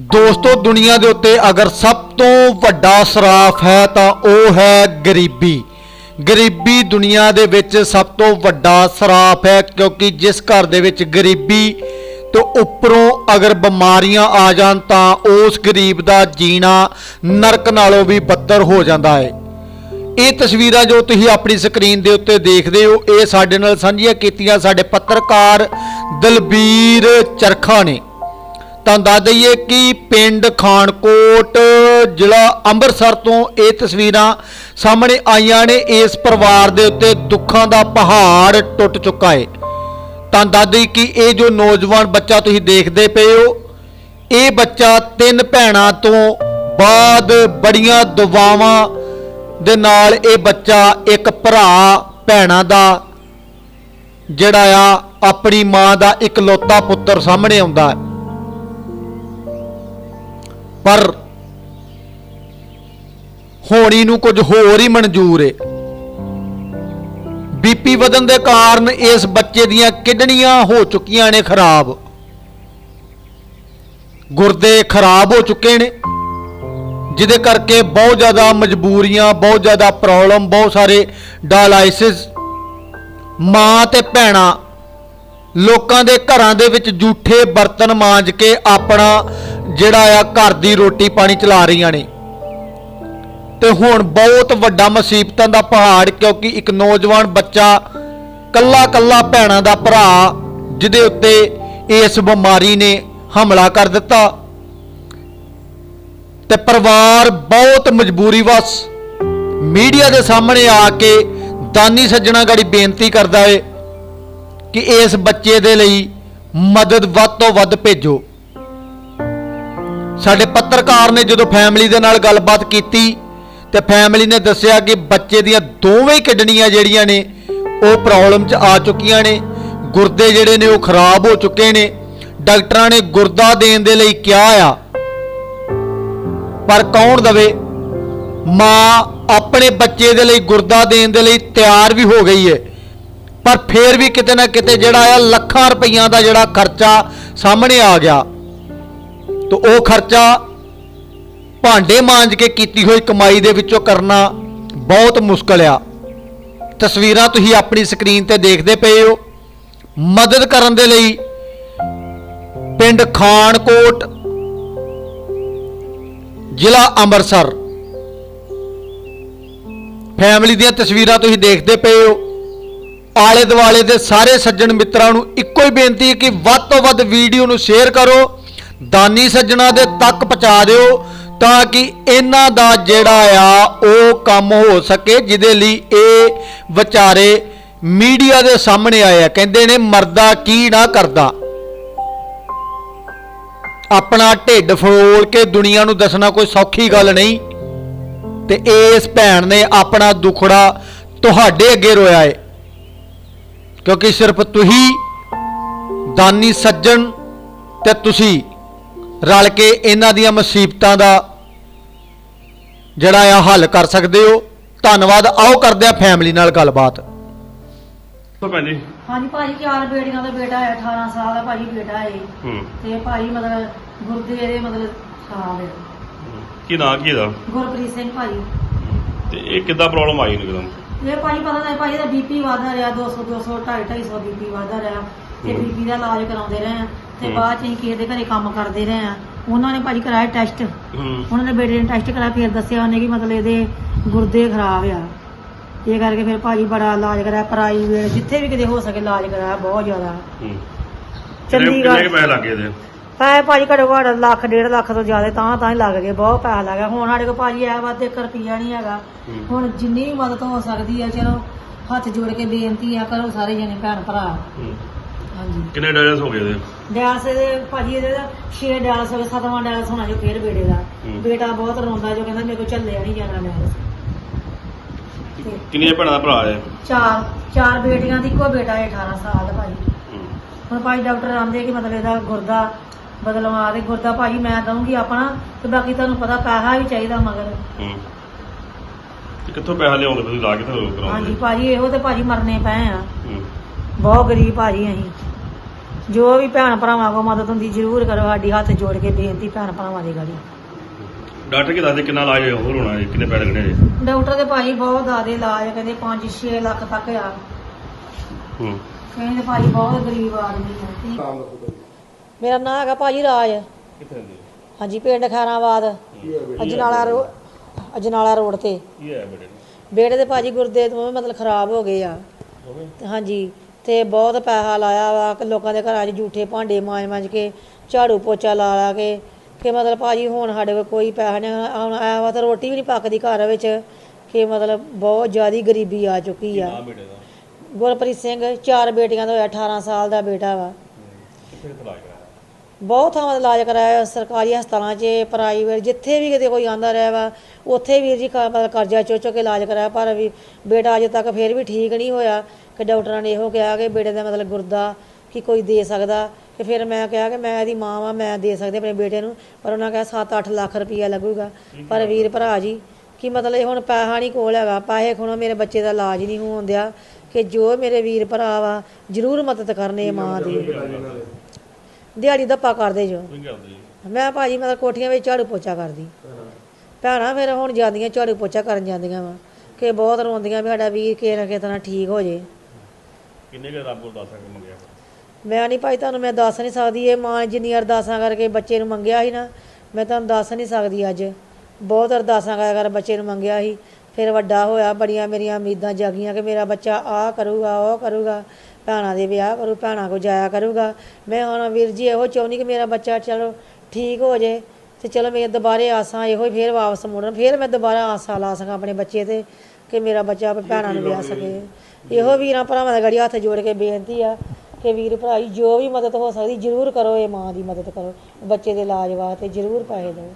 ਦੋਸਤੋ, ਦੁਨੀਆ ਦੇ ਉੱਤੇ ਅਗਰ ਸਭ ਤੋਂ ਵੱਡਾ ਸਰਾਫ ਹੈ ਤਾਂ ਉਹ ਹੈ ਗਰੀਬੀ। ਗਰੀਬੀ ਦੁਨੀਆ ਦੇ ਵਿੱਚ ਸਭ ਤੋਂ ਵੱਡਾ ਸਰਾਫ ਹੈ ਕਿਉਂਕਿ ਜਿਸ ਘਰ ਦੇ ਵਿੱਚ ਗਰੀਬੀ ਤੋਂ ਉੱਪਰੋਂ ਅਗਰ ਬਿਮਾਰੀਆਂ ਆ ਜਾਣ ਤਾਂ ਉਸ ਗਰੀਬ ਦਾ ਜੀਣਾ ਨਰਕ ਨਾਲੋਂ ਵੀ ਬੱਤਰ ਹੋ ਜਾਂਦਾ ਹੈ। ਇਹ ਤਸਵੀਰਾਂ ਜੋ ਤੁਸੀਂ ਆਪਣੀ ਸਕਰੀਨ ਦੇ ਉੱਤੇ ਦੇਖਦੇ ਹੋ, ਇਹ ਸਾਡੇ ਨਾਲ ਸਾਂਝੀਆਂ ਕੀਤੀਆਂ ਸਾਡੇ ਪੱਤਰਕਾਰ ਦਲਬੀਰ ਚਰਖਾ ਨੇ। ਤਾਂ ਦੱਸ ਦਈਏ ਕਿ ਪਿੰਡ ਖਾਨਕੋਟ, ਜ਼ਿਲ੍ਹਾ ਅੰਮ੍ਰਿਤਸਰ ਤੋਂ ਇਹ ਤਸਵੀਰਾਂ ਸਾਹਮਣੇ ਆਈਆਂ ਨੇ। ਇਸ ਪਰਿਵਾਰ ਦੇ ਉੱਤੇ ਦੁੱਖਾਂ ਦਾ ਪਹਾੜ ਟੁੱਟ ਚੁੱਕਾ ਹੈ ਤਾਂ ਦੱਸ ਦਈ ਕਿ ਇਹ ਜੋ ਨੌਜਵਾਨ ਬੱਚਾ ਤੁਸੀਂ ਦੇਖਦੇ ਪਏ ਹੋ, ਇਹ ਬੱਚਾ ਤਿੰਨ ਭੈਣਾਂ ਤੋਂ ਬਾਅਦ ਬੜੀਆਂ ਦੁਆਵਾਂ ਦੇ ਨਾਲ ਇਹ ਬੱਚਾ ਇੱਕ ਭਰਾ ਭੈਣਾਂ ਦਾ, ਜਿਹੜਾ ਆ ਆਪਣੀ ਮਾਂ ਦਾ ਇਕਲੌਤਾ ਪੁੱਤਰ ਸਾਹਮਣੇ ਆਉਂਦਾ ਹੈ। ਪਰ ਹੋਣੀ ਨੂੰ ਕੁਝ ਹੋਰ ਹੀ ਮਨਜ਼ੂਰ ਏ। ਬੀਪੀ ਵਧਣ ਦੇ ਕਾਰਨ ਇਸ ਬੱਚੇ ਦੀਆਂ ਕਿਡਨੀਆਂ ਹੋ ਚੁੱਕੀਆਂ ਨੇ ਖਰਾਬ। ਗੁਰਦੇ ਖਰਾਬ ਹੋ ਚੁੱਕੇ ਨੇ, ਜਿਹਦੇ ਕਰਕੇ ਬਹੁਤ ਜ਼ਿਆਦਾ ਮਜਬੂਰੀਆਂ, ਬਹੁਤ ਜ਼ਿਆਦਾ ਪ੍ਰੋਬਲਮ, ਬਹੁਤ ਸਾਰੇ ਡਾਇਲਾਈਸਿਸ ਮਾਂ ਤੇ ਭੈਣਾਂ ਲੋਕਾਂ ਦੇ ਘਰਾਂ ਦੇ ਵਿੱਚ ਜੂਠੇ ਬਰਤਨ ਮਾਂਜ ਕੇ ਆਪਣਾ ਜਿਹੜਾ ਆ ਘਰ ਦੀ ਰੋਟੀ ਪਾਣੀ ਚਲਾ ਰਹੀਆਂ ਨੇ। ਤੇ ਹੁਣ ਬਹੁਤ ਵੱਡਾ ਮੁਸੀਬਤਾਂ ਦਾ ਪਹਾੜ ਕਿਉਂਕਿ ਇੱਕ ਨੌਜਵਾਨ ਬੱਚਾ ਕੱਲਾ ਕੱਲਾ ਭੈਣਾਂ ਦਾ ਭਰਾ ਜਿਹਦੇ ਉੱਤੇ ਇਸ ਬਿਮਾਰੀ ਨੇ ਹਮਲਾ ਕਰ ਦਿੱਤਾ। ਤੇ ਪਰਿਵਾਰ ਬਹੁਤ ਮਜਬੂਰੀ ਵਸ ਮੀਡੀਆ ਦੇ ਸਾਹਮਣੇ ਆ ਕੇ ਦਾਨੀ ਸੱਜਣਾ ਗੜੀ ਬੇਨਤੀ ਕਰਦਾ ਏ ਕਿ ਇਸ ਬੱਚੇ ਦੇ ਲਈ ਮਦਦ ਵੱਧ ਤੋਂ ਵੱਧ ਭੇਜੋ। ਸਾਡੇ ਪੱਤਰਕਾਰ ਨੇ ਜਦੋਂ ਫੈਮਿਲੀ ਦੇ ਨਾਲ ਗੱਲਬਾਤ ਕੀਤੀ, ਤੇ ਫੈਮਿਲੀ ਨੇ ਦੱਸਿਆ ਕਿ ਬੱਚੇ ਦੀਆਂ ਦੋਵੇਂ ਕਿਡਨੀਆਂ ਜਿਹੜੀਆਂ ਨੇ, ਉਹ ਪ੍ਰੋਬਲਮ 'ਚ ਆ ਚੁੱਕੀਆਂ ਨੇ। ਗੁਰਦੇ ਜਿਹੜੇ ਨੇ, ਉਹ ਖਰਾਬ ਹੋ ਚੁੱਕੇ ਨੇ। ਡਾਕਟਰਾਂ ਨੇ ਗੁਰਦਾ ਦੇਣ ਦੇ ਲਈ ਕਿਹਾ ਆ, ਪਰ ਕੌਣ ਦਵੇ? ਮਾਂ ਆਪਣੇ ਬੱਚੇ ਦੇ ਲਈ ਗੁਰਦਾ ਦੇਣ ਦੇ ਲਈ ਤਿਆਰ ਵੀ ਹੋ ਗਈ ਹੈ ਪਰ ਫੇਰ ਵੀ ਕਿਤੇ ਨਾ ਕਿਤੇ ਜਿਹੜਾ ਆ ਲੱਖਾਂ ਰੁਪਈਆਂ ਦਾ ਜਿਹੜਾ ਖਰਚਾ ਸਾਹਮਣੇ ਆ ਗਿਆ। ਤੋ ਉਹ ਖਰਚਾ ਭਾਂਡੇ ਮਾਂਜ ਕੇ ਕੀਤੀ ਹੋਈ ਕਮਾਈ ਦੇ ਵਿੱਚੋਂ ਕਰਨਾ ਬਹੁਤ ਮੁਸ਼ਕਲ ਆ। ਤਸਵੀਰਾਂ ਤੁਸੀਂ ਆਪਣੀ ਸਕਰੀਨ ਤੇ ਦੇਖਦੇ ਪਏ ਹੋ। ਮਦਦ ਕਰਨ ਦੇ ਲਈ ਪਿੰਡ ਖਾਨਕੋਟ, ਜ਼ਿਲ੍ਹਾ ਅੰਮ੍ਰਿਤਸਰ। ਫੈਮਿਲੀ ਦੀਆਂ ਤਸਵੀਰਾਂ ਤੁਸੀਂ ਦੇਖਦੇ ਪਏ ਹੋ। ਆਲੇ ਦੁਆਲੇ ਦੇ ਸਾਰੇ ਸੱਜਣ ਮਿੱਤਰਾਂ ਨੂੰ ਇੱਕੋ ਹੀ ਬੇਨਤੀ ਹੈ ਕਿ ਵੱਧ ਤੋਂ ਵੱਧ ਵੀਡੀਓ ਨੂੰ ਸ਼ੇਅਰ ਕਰੋ, ਦਾਨੀ ਸੱਜਣਾ ਦੇ ਤੱਕ ਪਹੁੰਚਾ ਦਿਓ ਤਾਂ ਕਿ ਇਹਨਾਂ ਦਾ ਜਿਹੜਾ ਆ, ਉਹ ਕੰਮ ਹੋ ਸਕੇ, ਜਿਹਦੇ ਲਈ ਇਹ ਵਿਚਾਰੇ ਮੀਡੀਆ ਦੇ ਸਾਹਮਣੇ ਆਏ ਆ। ਕਹਿੰਦੇ ਨੇ, ਮਰਦਾ ਕੀ ਨਾ ਕਰਦਾ? ਆਪਣਾ ਢਿੱਡ ਫਰੋਲ ਕੇ ਦੁਨੀਆ ਨੂੰ ਦੱਸਣਾ ਕੋਈ ਸੌਖੀ ਗੱਲ ਨਹੀਂ। ਤੇ ਇਸ ਭੈਣ ਨੇ ਆਪਣਾ ਦੁਖੜਾ ਤੁਹਾਡੇ ਅੱਗੇ ਰੋਇਆ ਏ। ਕਿਉਂਕਿ ਸਿਰਫ ਤੁਸੀਂ ਦਾਨੀ ਸੱਜਣ ਤੇ ਤੁਸੀਂ ਰਲ ਕੇ ਇਹਨਾਂ ਦੀਆਂ ਮੁਸੀਬਤਾਂ ਦਾ ਜਿਹੜਾ ਆ ਹੱਲ ਕਰ ਸਕਦੇ ਹੋ। ਧੰਨਵਾਦ। ਆਓ ਕਰਦੇ ਆ ਫੈਮਿਲੀ ਨਾਲ ਗੱਲਬਾਤ। ਤਾਂ ਭੈਣ ਜੀ ਹਾਂਜੀ ਭਾਜੀ ਚਾਰ ਬੇਟੀਆਂ ਦਾ ਬੇਟਾ ਹੈ 18 ਸਾਲ ਦਾ ਭਾਜੀ ਬੇਟਾ ਹੈ। ਹੂੰ। ਤੇ ਭਾਜੀ ਮਤਲਬ ਗੁਰਦੇ ਇਹਦੇ ਮਤਲਬ ਖਰਾਬ ਹੈ ਕੀ ਨਾਂ ਕੀ ਇਹਦਾ ਗੁਰਪ੍ਰੀਤ ਸਿੰਘ ਭਾਜੀ। ਤੇ ਇਹ ਕਿੱਦਾਂ ਪ੍ਰੋਬਲਮ ਆਈ ਇਹ ਭਾਜੀ ਪਤਾ ਨਹੀਂ ਭਾਜੀ ਦਾ ਬੀਪੀ ਵਧਦਾ ਰਿਹਾ 200 200 250 250 ਬੀਪੀ ਵਧਦਾ ਰਿਹਾ। ਤੇ। ਬੀਪੀ ਦਾ ਇਲਾਜ ਕਰਾਉਂਦੇ ਰਹੇ ਆ। ਤੇ। ਬਾਅਦ ਚ ਅਸੀਂ ਕਿਸੇ ਦੇ ਘਰੇ ਕੰਮ ਕਰਦੇ ਰਹੇ ਆ। ਉਹਨਾਂ ਨੇ ਭਾਜੀ ਕਰਾਇਆ ਟੈਸਟ ਹੂੰ। ਉਹਨਾਂ ਨੇ ਬੇਟੇ ਨੇ ਟੈਸਟ ਕਰਾਇਆ ਫਿਰ ਦੱਸਿਆ ਉਹਨੇ ਕਿ ਮਤਲਬ ਇਹਦੇ ਗੁਰਦੇ ਖਰਾਬ ਆ। ਇਹ ਕਰਕੇ ਫਿਰ ਭਾਜੀ ਬੜਾ ਇਲਾਜ ਕਰਾਇਆ ਪ੍ਰਾਈਵੇਟ ਜਿੱਥੇ ਵੀ ਕਿਤੇ ਹੋ ਸਕੇ ਇਲਾਜ ਕਰਾਇਆ ਬਹੁਤ ਜ਼ਿਆਦਾ। ਹੂੰ। ਚੰਡੀਗੜ੍ਹ। ਕਿੰਨੇ ਕੁ ਪੈਸੇ ਲੱਗੇ ਇਹਦੇ? ਪੈਸੇ ਭਾਜੀ ਘੱਟੋ ਘੱਟ ਲੱਖ ਡੇਢ ਲੱਖ ਤੋਂ ਜ਼ਿਆਦਾ ਤਾਂ ਤਾਂ ਹੀ ਲੱਗ ਗਏ ਬਹੁਤ ਪੈਸਾ ਲੱਗਾ ਹੁਣ ਸਾਡੇ ਕੋਲ ਭਾਜੀ ਐ ਵਾ ਤੇ ਇੱਕ ਰੁਪਈਆ ਨਹੀਂ ਹੈਗਾ। ਹੁਣ ਜਿੰਨੀ ਵੀ ਮਦਦ ਹੋ ਸਕਦੀ ਹੈ ਚਲੋ ਹੱਥ ਜੋੜ ਕੇ ਬੇਨਤੀ ਆ ਕਰੋ ਸਾਰੇ ਜਣੇ ਭੈਣ ਭਰਾ। ਹਾਂਜੀ। ਕਿੰਨੇ ਡਾਇਲਸ ਹੋ ਗਏ ਇਹਦੇ? ਡੈਲਸ ਦੇ ਭਾਜੀ ਇਹਦੇ ਦਾ 6 ਡੈਲਸ ਹੋ ਗਏ ਸਤਵਾਂ ਡੈਲਸ ਹੋਣਾ ਜੋ ਫੇਰ ਬੇਟੇ ਦਾ। ਬੇਟਾ ਬਹੁਤ ਰੋਂਦਾ ਜੋ ਕਹਿੰਦਾ ਮੇਰੇ ਕੋਲ ਚੱਲਿਆ ਨਹੀਂ ਜਾਣਾ ਡੈਲਸ ਕਿੰਨੀਆਂ ਭੈਣਾਂ ਦਾ ਭਰਾ ਹੈ ਚਾਰ ਚਾਰ ਬੇਟੀਆਂ ਦੀ ਇੱਕੋ ਬੇਟਾ ਹੈ 18 ਸਾਲ ਦਾ ਭਾਜੀ। ਹੁਣ ਭਾਈ ਡਾਕਟਰ ਆਂਦੇ ਕਿ ਮਤਲਬ ਇਹਦਾ ਗੁਰਦਾ ਬਦਲਵਾ ਦੇ ਗੁਰਦਾ ਭਾਜੀ ਮੈਂ ਦਊਂਗੀ ਆਪਣਾ ਤੇ ਬਾਕੀ ਤੁਹਾਨੂੰ ਪਤਾ ਪੈਸਾ ਵੀ ਚਾਹੀਦਾ ਮਗਰ। ਹੂੰ। ਤੇ ਕਿੱਥੋਂ ਪੈਸਾ ਲਿਆਉਂਦੇ ਤੁਸੀਂ? ਲਾ ਕਿੱਥੋਂ ਹਾਂਜੀ ਕਰਾਉਂਦੇ। ਭਾਜੀ ਇਹੋ ਤੇ ਭਾਜੀ ਮਰਨੇ ਪਏ ਆ। ਹੂੰ। ਬਹੁਤ ਗਰੀਬ ਭਾਜੀ ਅਸੀਂ। ਜੋ ਵੀ ਭੈਣ ਭਰਾਵਾਂ ਕੋ ਮਦਦ ਹੁੰਦੀ ਜ਼ਰੂਰ ਕਰੋ ਸਾਡੀ ਹੱਥ ਜੋੜ ਕੇ ਬੇਨਤੀ ਭੈਣ ਭਰਾਵਾਂ ਦੀ ਗਾੜੀ। ਡਾਕਟਰ ਕੀ ਦੱਸਦੇ ਕਿੰਨਾ ਇਲਾਜ ਹੋਰ ਹੋਣਾ ਹੈ? ਕਿੰਨੇ ਪੈਸੇ ਲੱਗਣੇ ਜੀ ਡਾਕਟਰ ਦੇ ਭਾਜੀ ਬਹੁਤ ਜ਼ਿਆਦਾ ਇਲਾਜ ਕਹਿੰਦੇ 5-6 ਲੱਖ ਤੱਕ ਆ। ਹੂੰ। ਕਹਿੰਦੇ ਭਾਜੀ ਬਹੁਤ ਗਰੀਬ ਆਦਮੀ ਆ। ਮੇਰਾ ਨਾਮ ਹੈਗਾ ਭਾਜੀ ਰਾਜ। ਕਿੱਥੇ ਹਾਂਜੀ ਪਿੰਡ ਖੈਰਾਬਾਦ ਅਜਨਾਲਾ ਰੋ ਅਜਨਾਲਾ ਰੋਡ ਤੇ। ਕੀ ਹੈ ਬੇਟੇ? ਨੂੰ ਬੇੜੇ ਦੇ ਭਾਜੀ ਗੁਰਦੇ ਤੋਂ ਮਤਲਬ ਖਰਾਬ ਹੋ ਗਏ ਆ। ਹਾਂਜੀ ਤੇ ਬਹੁਤ ਪੈਸਾ ਲਾਇਆ ਵਾ ਕਿ ਲੋਕਾਂ ਦੇ ਘਰਾਂ 'ਚ ਝੂਠੇ ਭਾਂਡੇ ਮਾਂਜ ਮਾਂਜ ਕੇ ਝਾੜੂ ਪੋਚਾ ਲਾ ਲਾ ਕੇ ਕਿ ਮਤਲਬ ਭਾਜੀ ਹੁਣ ਸਾਡੇ ਕੋਲ ਕੋਈ ਪੈਸਾ ਨਹੀਂ ਹੁਣ ਆਇਆ ਵਾ ਤਾਂ ਰੋਟੀ ਵੀ ਨਹੀਂ ਪੱਕਦੀ ਘਰ ਵਿੱਚ ਕਿ ਮਤਲਬ ਬਹੁਤ ਜ਼ਿਆਦੀ ਗਰੀਬੀ ਆ ਚੁੱਕੀ ਆ। ਬੇਟੇ ਦਾ? ਗੁਰਪ੍ਰੀਤ ਸਿੰਘ ਚਾਰ ਬੇਟੀਆਂ ਦਾ ਹੋਇਆ 18 ਸਾਲ ਦਾ ਬੇਟਾ ਵਾ। ਕਿੱਥੇ ਕਿੱਥੇ ਬਹੁਤ ਥਾਵਾਂ ਤੇ ਇਲਾਜ ਕਰਾਇਆ ਸਰਕਾਰੀ ਹਸਪਤਾਲਾਂ 'ਚ ਪ੍ਰਾਈਵੇਟ ਜਿੱਥੇ ਵੀ ਕਿਤੇ ਕੋਈ ਆਂਦਾ ਰਿਹਾ ਵਾ, ਉੱਥੇ ਵੀਰ ਜੀ ਕ- ਮਤਲਬ ਕਰਜ਼ਾ ਚੁੱਕ ਚੁੱਕ ਕੇ ਇਲਾਜ ਕਰਾਇਆ, ਪਰ ਵੀ ਬੇਟਾ ਅਜੇ ਤੱਕ ਫਿਰ ਵੀ ਠੀਕ ਨਹੀਂ ਹੋਇਆ ਕਿ ਡਾਕਟਰਾਂ ਨੇ ਇਹੋ ਕਿਹਾ ਕਿ ਬੇਟੇ ਦਾ ਮਤਲਬ ਗੁਰਦਾ ਕਿ ਕੋਈ ਦੇ ਸਕਦਾ। ਕਿ ਫਿਰ ਮੈਂ ਕਿਹਾ ਕਿ ਮੈਂ ਇਹਦੀ ਮਾਂ ਵਾਂ, ਮੈਂ ਦੇ ਸਕਦੀ ਆਪਣੇ ਬੇਟੇ ਨੂੰ, ਪਰ ਉਹਨਾਂ ਕਿਹਾ 7-8 ਲੱਖ ਰੁਪਈਆ ਲੱਗੂਗਾ। ਪਰ ਵੀਰ ਭਰਾ ਜੀ, ਕਿ ਮਤਲਬ ਇਹ ਹੁਣ ਪੈਸਾ ਨਹੀਂ ਕੋਲ ਹੈਗਾ, ਪੈਸੇ ਖੁਣੋ, ਮੇਰੇ ਬੱਚੇ ਦਾ ਇਲਾਜ ਨਹੀਂ ਹੋਣ ਦਿਆ, ਕਿ ਜੋ ਮੇਰੇ ਵੀਰ ਭਰਾ ਵਾ, ਜ਼ਰੂਰ ਮਦਦ ਕਰਨੇ ਮਾਂ ਦੀ। ਦਿਹਾੜੀ ਦੱਪਾ ਕਰਦੇ ਜੋ। ਕੀ ਕਰਦੇ ਜੀ ਮੈਂ ਭਾਜੀ ਮਤਲਬ ਕੋਠੀਆਂ ਵਿੱਚ ਝਾੜੂ ਪੋਚਾ ਕਰਦੀ। ਭੈਣਾਂ ਫਿਰ ਹੁਣ ਜਾਂਦੀਆਂ ਝਾੜੂ ਪੋਚਾ ਕਰਨ ਜਾਂਦੀਆਂ ਵਾ। ਕਿ ਬਹੁਤ ਰੋਂਦੀਆਂ ਵੀ ਸਾਡਾ ਵੀਰ ਕਿਸੇ ਨਾ ਕਿਸੇ ਤਰ੍ਹਾਂ ਠੀਕ ਹੋ ਜੇ। ਕਿੰਨੇ ਕੁ ਰੱਬ ਕੋਲ ਦੱਸ ਕੇ ਮੰਗਿਆ? ਮੈਂ ਨਹੀਂ ਭਾਈ ਤੁਹਾਨੂੰ ਮੈਂ ਦੱਸ ਨਹੀਂ ਸਕਦੀ। ਇਹ ਮਾਂ ਜਿੰਨੀ ਅਰਦਾਸਾਂ ਕਰਕੇ ਬੱਚੇ ਨੂੰ ਮੰਗਿਆ ਸੀ ਨਾ ਮੈਂ ਤੁਹਾਨੂੰ ਦੱਸ ਨਹੀਂ ਸਕਦੀ ਅੱਜ। ਬਹੁਤ ਅਰਦਾਸਾਂ ਕਰ ਕਰ ਬੱਚੇ ਨੂੰ ਮੰਗਿਆ ਸੀ। ਫਿਰ ਵੱਡਾ ਹੋਇਆ ਬੜੀਆਂ ਮੇਰੀਆਂ ਉਮੀਦਾਂ ਜਾਗੀਆਂ ਕਿ ਮੇਰਾ ਬੱਚਾ ਆ ਕਰੂਗਾ ਉਹ ਕਰੂਗਾ। ਭੈਣਾਂ ਦੇ ਵਿਆਹ ਕਰੂ ਭੈਣਾਂ ਕੋ ਜਾਇਆ ਕਰੂਗਾ। ਮੈਂ ਹੁਣ ਵੀਰ ਜੀ ਇਹੋ ਚਾਹੁੰਦੀ ਕਿ ਮੇਰਾ ਬੱਚਾ ਚਲੋ ਠੀਕ ਹੋ ਜੇ ਤੇ ਚਲੋ ਮੇਰੇ ਦੁਬਾਰੇ ਆਸਾਂ ਇਹੋ ਹੀ ਫੇਰ ਵਾਪਸ ਮੁੜਨ। ਫੇਰ ਮੈਂ ਦੁਬਾਰਾ ਆਸਾਂ ਲਾ ਸਕਾਂ ਆਪਣੇ ਬੱਚੇ ਤੇ ਕਿ ਮੇਰਾ ਬੱਚਾ ਆਪਣੇ ਭੈਣਾਂ ਨੂੰ ਵਿਆਹ ਸਕੇ। ਇਹੋ ਵੀਰਾਂ ਭਰਾਵਾਂ ਦਾ ਗੜੀ ਹੱਥ ਜੋੜ ਕੇ ਬੇਨਤੀ ਆ ਕਿ ਵੀਰ ਭਰਾਈ ਜੋ ਵੀ ਮਦਦ ਹੋ ਸਕਦੀ ਜ਼ਰੂਰ ਕਰੋ ਇਹ ਮਾਂ ਦੀ ਮਦਦ ਕਰੋ। ਬੱਚੇ ਦੇ ਇਲਾਜ ਵਾਸਤੇ ਜ਼ਰੂਰ ਪੈਸੇ ਦਿਓ।